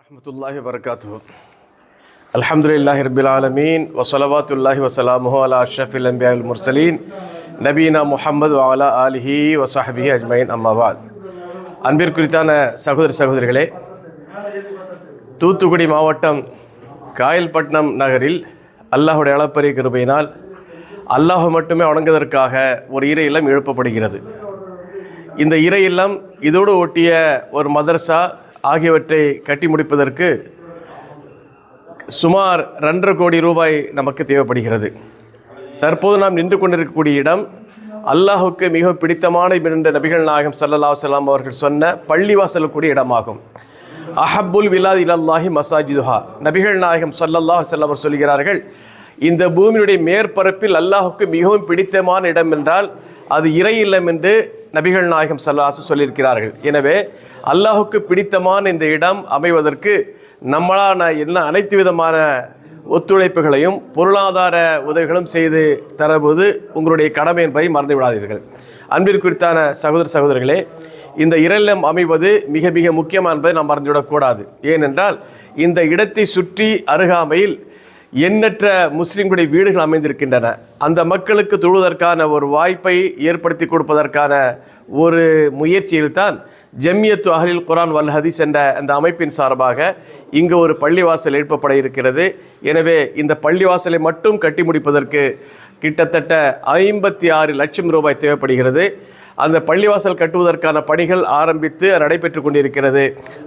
ரஹமத்துல்லாஹி வரகாத்து அலமதுல்லாஹி ரபில் ஆலமீன். வசலவாத்துல்லாஹி வசலாமுஹு அலா அஷ்ரஃபில் அன்பியால் முர்சலீன். நபீனா முஹம்மது வாலா ஆலிஹி வசாஹபி அஜ்மைன் அம்மாவாத் அன்பிற்குறித்தான சகோதர சகோதரிகளே தூத்துக்குடி மாவட்டம் காயல்பட்டினம் நகரில் அல்லாஹுடைய அளப்பரிய கிருபையினால் அல்லாஹ் மட்டுமே வணங்குவதற்காக ஒரு இறை இல்லம் எழுப்பப்படுகிறது. இந்த இறை இல்லம் இதோடு ஒட்டிய ஒரு மதரசா ஆகியவற்றை கட்டி முடிப்பதற்கு சுமார் ரெண்டரை கோடி ரூபாய் நமக்கு தேவைப்படுகிறது. தற்போது நாம் நின்று கொண்டிருக்கக்கூடிய இடம் அல்லாஹுக்கு மிகவும் பிடித்தமான என்ற நபிகள் நாயகம் சல்லல்லா சலாம் அவர்கள் சொன்ன பள்ளிவாசல் கூடிய இடமாகும். அஹப்புல் விலாத் இலல்லாஹி மசாஜிதுஹா நபிகள் நாயகம் சல்லல்லாஹு அலைஹி அவர் சொல்கிறார்கள் இந்த பூமியுடைய மேற்பரப்பில் அல்லாஹுக்கு மிகவும் பிடித்தமான இடம் என்றால் அது இறை இல்லம் என்று நபிகள் நாயகம் சல்லாசு சொல்லியிருக்கிறார்கள். எனவே அல்லாஹுக்கு பிடித்தமான இந்த இடம் அமைவதற்கு நம்மளான என்ன அனைத்து விதமான ஒத்துழைப்புகளையும் பொருளாதார உதவிகளும் செய்து தரபோது உங்களுடைய கடமை என்பதை மறந்து விடாதீர்கள். அன்பிற்குறித்தான சகோதர சகோதரர்களே இந்த இரலம் அமைவது மிக மிக முக்கியமான நாம் மறந்துவிடக்கூடாது. ஏனென்றால் இந்த இடத்தை சுற்றி அருகாமையில் எண்ணற்ற முஸ்லீம்களுடைய வீடுகள் அமைந்திருக்கின்றன. அந்த மக்களுக்கு தொழுவதற்கான ஒரு வாய்ப்பை ஏற்படுத்தி கொடுப்பதற்கான ஒரு முயற்சியில்தான் ஜம்மியத்து அகலில் குரான் வல் ஹதீஸ் என்ற அந்த அமைப்பின் சார்பாக இங்கு ஒரு பள்ளிவாசல் எழுப்பப்பட இருக்கிறது. எனவே இந்த பள்ளிவாசலை மட்டும் கட்டி முடிப்பதற்கு கிட்டத்தட்ட ஐம்பத்தி ஆறு லட்சம் ரூபாய் தேவைப்படுகிறது. அந்த பள்ளிவாசல் கட்டுவதற்கான பணிகள் ஆரம்பித்து நடைபெற்று கொண்டிருக்கிறது.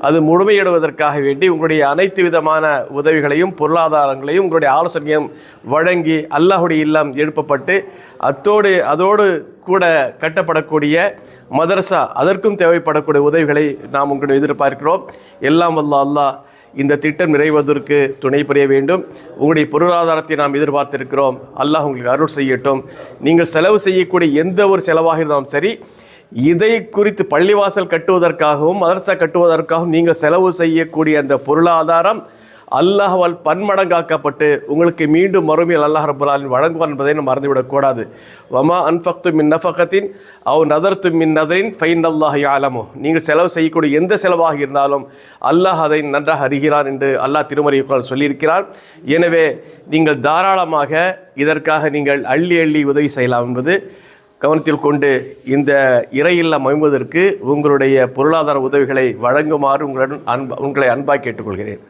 அது முழுமையிடுவதற்காக வேண்டி உங்களுடைய அனைத்து விதமான உதவிகளையும் பொருளாதாரங்களையும் உங்களுடைய ஆலோசனையும் வழங்கி அல்லாஹுடைய இல்லம் எழுப்பப்பட்டு அத்தோடு அதோடு கூட கட்டப்படக்கூடிய மதரசா அதற்கும் தேவைப்படக்கூடிய உதவிகளை நாம் உங்களுடைய எதிர்பார்க்கிறோம். எல்லாம் வல்ல அல்லாஹ் இந்த திட்டம் நிறைவதற்கு துணை புரிய வேண்டும். உங்களுடைய பொருளாதாரத்தை நாம் எதிர்பார்த்திருக்கிறோம். அல்லாஹ் உங்களுக்கு அருள் செய்யட்டும். நீங்கள் செலவு செய்யக்கூடிய எந்த ஒரு செலவாக இருந்தாலும் சரி இதை குறித்து பள்ளிவாசல் கட்டுவதற்காகவும் மதரசா கட்டுவதற்காகவும் நீங்கள் செலவு செய்யக்கூடிய அந்த பொருளாதாரம் அல்லாஹால் பன்மடங்காக்கப்பட்டு உங்களுக்கு மீண்டும் மறுமையில் அல்லாஹ் ரபுல்லாலின் வழங்குவான் என்பதை நம்ம மறந்துவிடக்கூடாது வமா அன்ஃபக்து மின் நஃபகத்தின் அவ் நதர்த்து மின் நதரின் ஃபைன் அல்லாஹ் ஆலமோ நீங்கள் செலவு செய்யக்கூடிய எந்த செலவாக இருந்தாலும் அல்லாஹ் அதை நன்றாக அறிகிறான் என்று அல்லாஹ் திருமறைக்குள் சொல்லியிருக்கிறான். எனவே நீங்கள் தாராளமாக இதற்காக நீங்கள் அள்ளி அள்ளி உதவி செய்யலாம் என்பது கவனத்தில் கொண்டு இந்த இறையில்லம் அமைவதற்கு உங்களுடைய பொருளாதார உதவிகளை வழங்குமாறு உங்களுடன் அன்ப உங்களை அன்பாக கேட்டுக்கொள்கிறேன்.